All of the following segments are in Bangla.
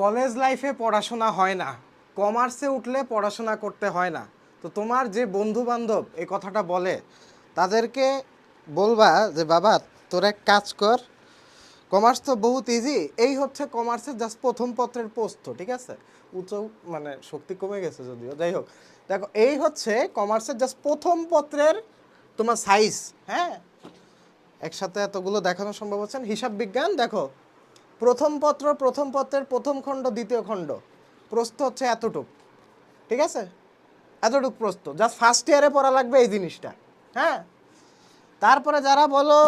কলেজ লাইফে পড়াশোনা হয় না। কমার্সে উঠলে পড়াশোনা করতে হয় না। তো তোমার যে বন্ধু বান্ধব এই কথাটা বলে, তাদেরকে বলবা যে, বাবা, তোর এক কাজ কর। কমার্স তো বহুত ইজি এই হচ্ছে কমার্সের জাস্ট প্রথম পত্রের পোস্ত, ঠিক আছে? উচ্চ মানে শক্তি কমে গেছে যদিও, যাই হোক। দেখো, এই হচ্ছে কমার্সের জাস্ট প্রথম পত্রের তোমার সাইজ হ্যাঁ? একসাথে এতগুলো দেখানো সম্ভব হচ্ছে হিসাব বিজ্ঞান, দেখো প্রথম পত্র, প্রথম পত্রের প্রথম খণ্ড, দ্বিতীয় খণ্ড। প্রস্থ হচ্ছে এতটুক। ঠিক আছে? এতটুক প্রস্থ। জাস্ট ফার্স্ট ইয়ারে পড়া লাগবে এই জিনিসটা। হ্যাঁ? তারপরে যারা বলো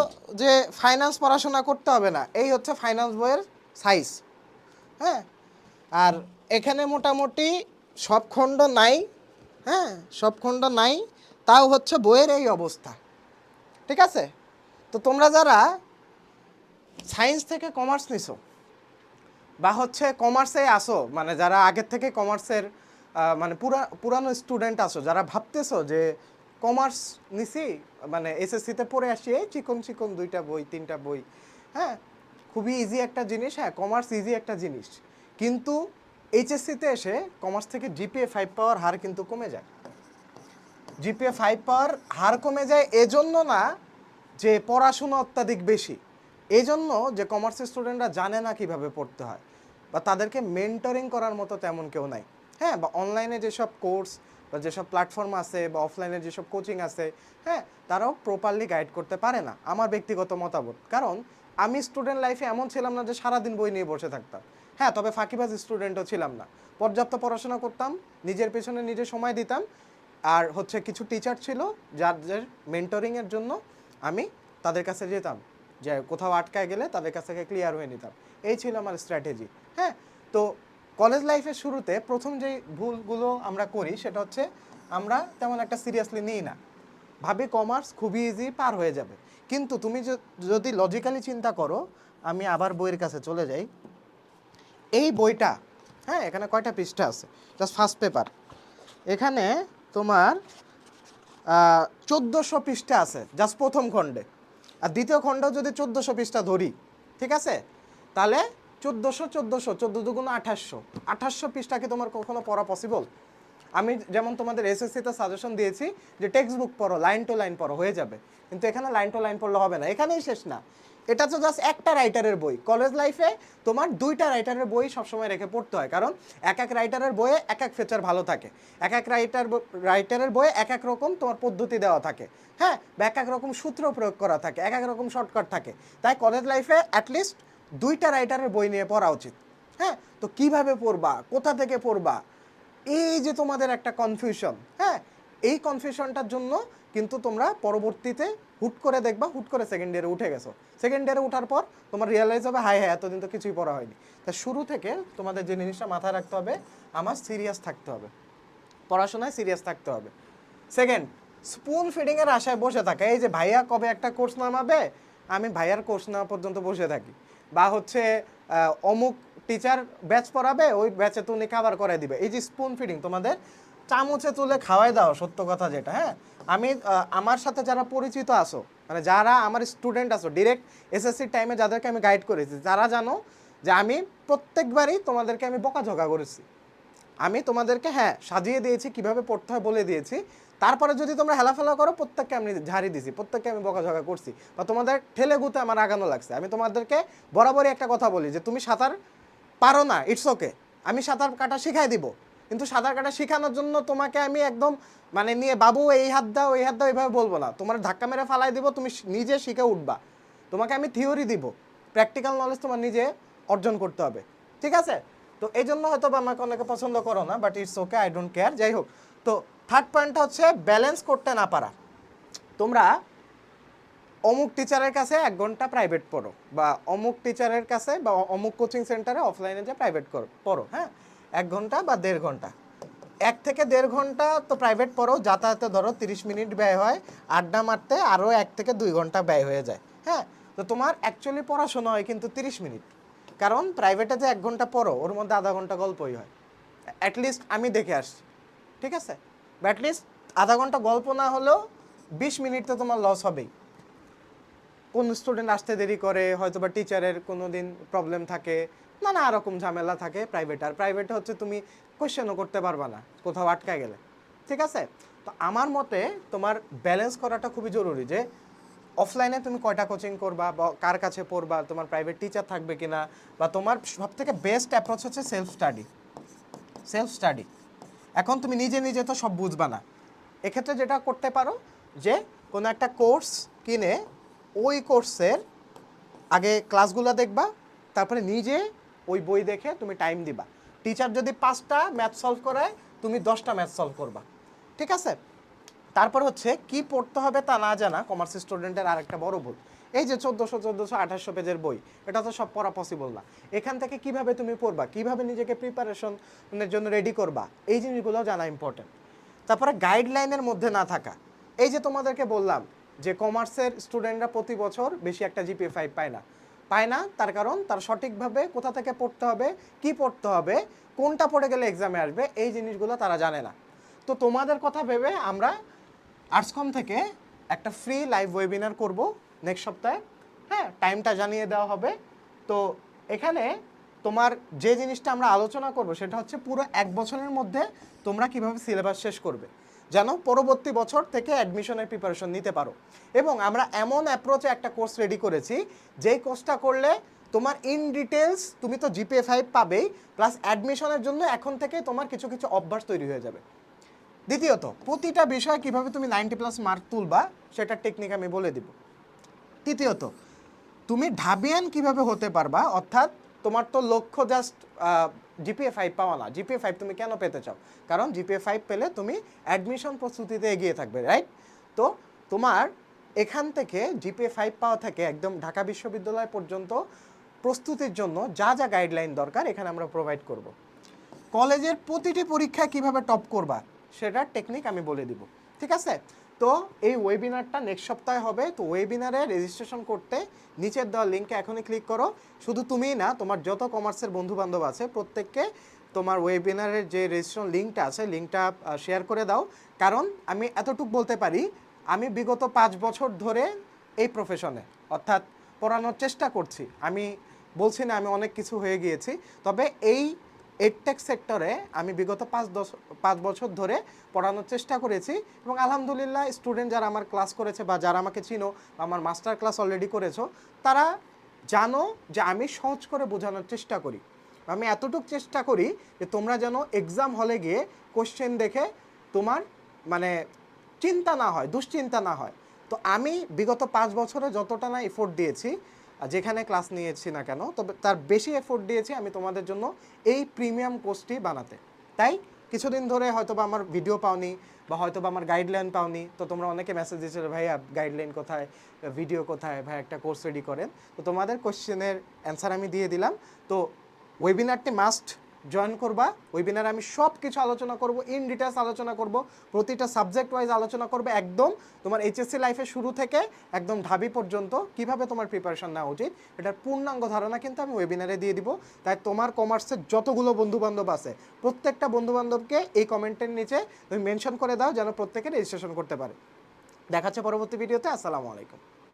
যে ফাইন্যান্স পড়াশোনা করতে হবে না, এই হচ্ছে ফাইন্যান্স বইয়ের সাইজ হ্যাঁ? আর এখানে মোটামুটি সব খণ্ড নাই। হ্যাঁ? সব খণ্ড নাই। তাও হচ্ছে বইয়ের এই অবস্থা। ঠিক আছে? তো তোমরা যারা সায়েন্স থেকে কমার্স নিছো? বা হচ্ছে কমার্সে আসো মানে যারা আগের থেকে কমার্সের মানে পুরা, পুরানো স্টুডেন্ট আসো, যারা ভাবতেছো যে কমার্স নিছি মানে এসএসসিতে পড়ে আসি, এই চিকন চিকন দুইটা বই, তিনটা বই হ্যাঁ? খুবই ইজি একটা জিনিস হ্যাঁ কমার্স ইজি একটা জিনিস। কিন্তু এইচএসসিতে এসে কমার্স থেকে জিপিএ ফাইভ পাওয়ার হার কিন্তু কমে যায়। জিপিএ ফাইভ পাওয়ার হার কমে যায়, এজন্য না যে পড়াশুনো অত্যাধিক বেশি। এই জন্য যে কমার্সের স্টুডেন্টরা জানে না কীভাবে পড়তে হয় বা তাদেরকে মেন্টরিং করার মতো তেমন কেউ নাই। হ্যাঁ বা অনলাইনে যেসব কোর্স বা যেসব প্ল্যাটফর্ম আছে বা অফলাইনে যেসব কোচিং আছে হ্যাঁ তারাও প্রপারলি গাইড করতে পারে না, আমার ব্যক্তিগত মতামত। কারণ আমি স্টুডেন্ট লাইফে এমন ছিলাম না যে সারাদিন বই নিয়ে বসে থাকতাম। হ্যাঁ তবে ফাঁকিবাজ স্টুডেন্টও ছিলাম না। পর্যাপ্ত পড়াশোনা করতাম, নিজের পেছনে নিজে সময় দিতাম, আর হচ্ছে কিছু টিচার ছিল যাদের মেন্টরিংয়ের জন্য আমি তাদের কাছে যেতাম। যে কোথাও আটকায় গেলে তাদের কাছ থেকে ক্লিয়ার হয়ে নিতাম। এই ছিল আমার স্ট্র্যাটেজি হ্যাঁ? তো কলেজ লাইফের শুরুতে প্রথম যে ভুলগুলো আমরা করি সেটা হচ্ছে আমরা তেমন একটা সিরিয়াসলি নিই না। ভাবি কমার্স খুবই ইজি পার হয়ে যাবে। কিন্তু তুমি যদি লজিক্যালি চিন্তা করো, আমি আবার বইয়ের কাছে চলে যাই। এই বইটা হ্যাঁ এখানে কয়টা পৃষ্ঠা আছে? জাস্ট ফার্স্ট পেপার এখানে তোমার চোদ্দোশো পৃষ্ঠা আছে জাস্ট প্রথম খণ্ডে। আর দ্বিতীয় খণ্ড যদি চোদ্দোশো পৃষ্ঠা ধরি, ঠিক আছে? তাহলে চোদ্দোশো চোদ্দোশো, চোদ্দ দুগুণ আঠাশশো। আঠাশশো পৃষ্ঠা কি তোমার কখনো পড়া পসিবল আমি যেমন তোমাদের এসএসসিতে সাজেশন দিয়েছি যে টেক্সট বুক পড়ো লাইন টু লাইন পড়ো, হয়ে যাবে। কিন্তু এখানে লাইন টু লাইন পড়লে হবে না। এখানেই শেষ না। এটা তো জাস্ট একটা রাইটারের বই। কলেজ লাইফে তোমার দুইটা রাইটারের বই সবসময় রেখে পড়তে হয়। কারণ এক এক রাইটারের বইয়ে এক এক ফিচার ভালো থাকে। এক এক রাইটার রাইটারের বইয়ে এক এক রকম তোমার পদ্ধতি দেওয়া থাকে। হ্যাঁ বা এক এক রকম সূত্র প্রয়োগ করা থাকে। এক এক রকম শর্টকাট থাকে। তাই কলেজ লাইফে অ্যাটলিস্ট দুইটা রাইটারের বই নিয়ে পড়া উচিত। হ্যাঁ তো কীভাবে পড়বা? কোথা থেকে পড়বা? এই যে তোমাদের একটা কনফিউশন হ্যাঁ এই কনফিউশনটার জন্য কিন্তু তোমরা পরবর্তীতে হুট করে দেখবা, হুট করে সেকেন্ড ইয়ারে উঠে গেছো। সেকেন্ড ইয়ারে ওঠার পর তোমার রিয়েলাইজ হবে হাই হ্যাঁ এতদিন তো কিছুই পড়া হয়নি। তা শুরু থেকে তোমাদের যে জিনিসটা মাথায় রাখতে হবে, আমার সিরিয়াস থাকতে হবে। পড়াশোনায় সিরিয়াস থাকতে হবে। সেকেন্ড স্পুন ফিডিংয়ের আশায় বসে থাকে। এই যে ভাইয়া কবে একটা কোর্স নামাবে, আমি ভাইয়ার কোর্স নেওয়া পর্যন্ত বসে থাকি। বা হচ্ছে অমুক টিচার ব্যাচ পড়াবে, ওই ব্যাচে তুমি খাবার করে দিবে। এই যে স্পুন ফিডিং তোমাদের চামচে তুলে খাওয়াই দাও, সত্য কথা যেটা হ্যাঁ? আমি আমার সাথে যারা পরিচিত আসো মানে যারা আমার স্টুডেন্ট আসো ডিরেক্ট এসএসসির টাইমে যাদেরকে আমি গাইড করেছি, যারা জানো যে আমি প্রত্যেকবারই তোমাদেরকে আমি বকাঝকা করেছি। আমি তোমাদেরকে হ্যাঁ সাজিয়ে দিয়েছি, কীভাবে পড়তে হয় বলে দিয়েছি। তারপরে যদি তোমরা হেলাফেলা করো, প্রত্যেককে আমি ঝাড়ি দিছি, প্রত্যেককে আমি বকাঝকা করছি। বা তোমাদের ঠেলে গুতে আমার আগানো লাগছে। আমি তোমাদেরকে বরাবরই একটা কথা বলি যে, তুমি সাঁতার পারো না ইটস ওকে আমি সাঁতার কাটা শিখাই দিব। কিন্তু সাঁতার কাটা শেখানোর জন্য তোমাকে আমি একদম মানে নিয়ে, বাবু, এই হাত দাও, এই হাত দাও, এইভাবে বলব না। তোমার ধাক্কা মেরে ফালাই দিব, তুমি নিজে শিখে উঠবা। তোমাকে আমি থিওরি দিব। প্র্যাকটিক্যাল নলেজ তোমার নিজে অর্জন করতে হবে। ঠিক আছে? তো এই জন্য হয়তো বা আমাকে অনেকে পছন্দ করো না but it's okay I don't care যাই হোক। তো থার্ড পয়েন্টটা হচ্ছে ব্যালেন্স করতে না পারা। তোমরা অমুক টিচারের কাছে এক ঘণ্টা প্রাইভেট পড়ো, বা অমুক টিচারের কাছে বা অমুক কোচিং সেন্টারে অফলাইনে যে প্রাইভেট করো, পড়ো হ্যাঁ? এক ঘণ্টা বা দেড় ঘণ্টা। এক থেকে দেড় ঘণ্টা তো প্রাইভেট পড়ো, যাতায়াতে ধরো তিরিশ মিনিট ব্যয় হয়, আড্ডা মারতে আরও এক থেকে দুই ঘণ্টা ব্যয় হয়ে যায় হ্যাঁ? তো তোমার অ্যাকচুয়ালি পড়াশোনা হয় কিন্তু তিরিশ মিনিট। কারণ প্রাইভেটে যে এক ঘণ্টা পড়ো, ওর মধ্যে আধা ঘণ্টা গল্পই হয়। অ্যাটলিস্ট আমি দেখে আসছি, ঠিক আছে? অ্যাটলিস্ট আধা ঘণ্টা গল্প না হলেও বিশ মিনিট তো তোমার লস হবেই। কোন স্টুডেন্ট আসতে দেরি করে হয়তো বা টিচারের কোনো দিন প্রবলেম থাকে, নানা রকম ঝামেলা থাকে প্রাইভেট আর প্রাইভেটে হচ্ছে তুমি কোয়েশ্চেনও করতে পারবা না, কোথাও আটকা গেলে, ঠিক আছে? তো আমার মতে তোমার ব্যালেন্স করাটা খুবই জরুরি যে অফলাইনে তুমি কয়টা কোচিং করবা বা কার কাছে পড়বা, তোমার প্রাইভেট টিচার থাকবে কি না বা তোমার সব থেকে বেস্ট অ্যাপ্রোচ হচ্ছে সেলফ স্টাডি সেলফ স্টাডি এখন তুমি নিজে নিজে তো সব বুঝবা না। এক্ষেত্রে যেটা করতে পারো যে, কোনো একটা কোর্স কিনে ওই কোর্সের আগে ক্লাসগুলো দেখবা, তারপরে নিজে ওই বই দেখে তুমি টাইম দিবা। টিচার যদি পাঁচটা ম্যাথ সলভ করায়, তুমি দশটা ম্যাথ সলভ করবা। ঠিক আছে? তারপর হচ্ছে কি পড়তে হবে তা না জানা কমার্স স্টুডেন্টের আরেকটা বড় ভুল। এই যে চোদ্দোশো চোদ্দোশো আঠাশশো পেজের বই, এটা তো সব পড়া পসিবল না। এখান থেকে কীভাবে তুমি পড়বা, কীভাবে নিজেকে প্রিপারেশনের জন্য রেডি করবা, এই জিনিসগুলো জানা ইম্পর্টেন্ট তারপরে গাইডলাইনের মধ্যে না থাকা। এই যে তোমাদেরকে বললাম যে কমার্সের স্টুডেন্টরা প্রতি বছর বেশি একটা জিপিএ ফাইভ পায় না। পায় না, তার কারণ তার সঠিকভাবে কোথা থেকে পড়তে হবে, কি পড়তে হবে, কোনটা পড়ে গেলে এক্সামে আসবে, এই জিনিসগুলো তারা জানে না। তো তোমাদের কথা ভেবে আমরা আর্টসকম থেকে একটা ফ্রি লাইভ ওয়েবিনার করব নেক্সট সপ্তাহে। হ্যাঁ টাইমটা জানিয়ে দেওয়া হবে। তো এখানে তোমার যে জিনিসটা আমরা আলোচনা করব, সেটা হচ্ছে পুরো এক বছরের মধ্যে তোমরা কীভাবে সিলেবাস শেষ করবে। যেন পরবর্তী বছর থেকে অ্যাডমিশনের প্রিপারেশন নিতে পারো। এবং আমরা এমন অ্যাপ্রোচে একটা কোর্স রেডি করেছি, যেই কোর্সটা করলে তোমার ইন ডিটেলস তুমি তো জিপিএ ফাইভ পাবেই প্লাস অ্যাডমিশনের জন্য এখন থেকে তোমার কিছু কিছু অভ্যাস তৈরি হয়ে যাবে। দ্বিতীয়ত, প্রতিটা বিষয় কীভাবে তুমি নাইনটি প্লাস মার্ক তুলবা, সেটার টেকনিক আমি বলে দিব। তৃতীয়ত, তুমি ঢাবিয়ান কীভাবে হতে পারবা, অর্থাৎ তোমার তো লক্ষ্য জাস্ট জিপিএ ফাইভ পাওয়া না। জিপিএ ফাইভ তুমি কেন পেতে চাও? কারণ জিপিএ ফাইভ পেলে তুমি অ্যাডমিশন প্রস্তুতিতে এগিয়ে থাকবে রাইট তো তোমার এখান থেকে জিপিএ ফাইভ পাওয়া থেকে একদম ঢাকা বিশ্ববিদ্যালয় পর্যন্ত প্রস্তুতির জন্য যা যা গাইডলাইন দরকার এখানে আমরা প্রোভাইড করব। কলেজের প্রতিটি পরীক্ষায় কীভাবে টপ করবা, সেটার টেকনিক আমি বলে দিব। ঠিক আছে? তো এই ওয়েবিনারটা নেক্সট সপ্তাহে হবে। তো ওয়েবিনারে রেজিস্ট্রেশন করতে নিচের দেওয়া লিঙ্কে এখনই ক্লিক করো। শুধু তুমিই না, তোমার যত কমার্সের বন্ধু বান্ধব আছে, প্রত্যেককে তোমার ওয়েবিনারের যে রেজিস্ট্রেশন লিঙ্কটা আছে লিঙ্কটা শেয়ার করে দাও। কারণ আমি এতটুকু বলতে পারি, আমি বিগত পাঁচ বছর ধরে এই প্রফেশনে অর্থাৎ পড়ানোর চেষ্টা করছি। আমি বলছি না আমি অনেক কিছু হয়ে গিয়েছি, তবে এই এডটেক সেক্টরে আমি বিগত পাঁচ দশ, পাঁচ বছর ধরে পড়ানোর চেষ্টা করেছি এবং আলহামদুলিল্লাহ স্টুডেন্ট যারা আমার ক্লাস করেছে বা যারা আমাকে চিনো আমার মাস্টার ক্লাস অলরেডি করেছ, তারা জানো যে আমি সহজ করে বোঝানোর চেষ্টা করি। আমি এতটুকু চেষ্টা করি যে তোমরা যেন এক্সাম হলে গিয়ে কোশ্চেন দেখে তোমার মানে চিন্তা না হয়, দুশ্চিন্তা না হয়। তো আমি বিগত পাঁচ বছরে যতটা না এফোর্ট দিয়েছি যেখানে ক্লাস নিয়েছি না কেন, তবে তার বেশি এফোর্ট দিয়েছি আমি তোমাদের জন্য এই প্রিমিয়াম কোর্সটি বানাতে। তাই কিছুদিন ধরে হয়তো বা আমার ভিডিও পাওনি বা হয়তো বা আমার গাইডলাইন পাওনি। তো তোমরা অনেকে মেসেজ দিয়েছিলে, ভাইয়া গাইডলাইন কোথায়? ভিডিও কোথায়? ভাই, একটা কোর্স রেডি করেন। তো তোমাদের কোশ্চেনের অ্যান্সার আমি দিয়ে দিলাম। তো ওয়েবিনারটি মাস্ট জয়েন করবা ওয়েবিনারে আমি সব কিছু আলোচনা করব ইন ডিটেলস আলোচনা করব, প্রতিটা সাবজেক্ট ওয়াইজ আলোচনা করবে, একদম তোমার এইচএসসি লাইফের শুরু থেকে একদম ঢাবি পর্যন্ত কীভাবে তোমার প্রিপারেশন নেওয়া উচিত, এটার পূর্ণাঙ্গ ধারণা কিন্তু আমি ওয়েবিনারে দিয়ে দিব। তাই তোমার কমার্সের যতগুলো বন্ধু বান্ধব আছে, প্রত্যেকটা বন্ধু বান্ধবকে এই কমেন্টের নিচে তুমি মেনশন করে দাও, যেন প্রত্যেকে রেজিস্ট্রেশন করতে পারে। দেখাচ্ছে পরবর্তী ভিডিওতে আসসালামু আলাইকুম।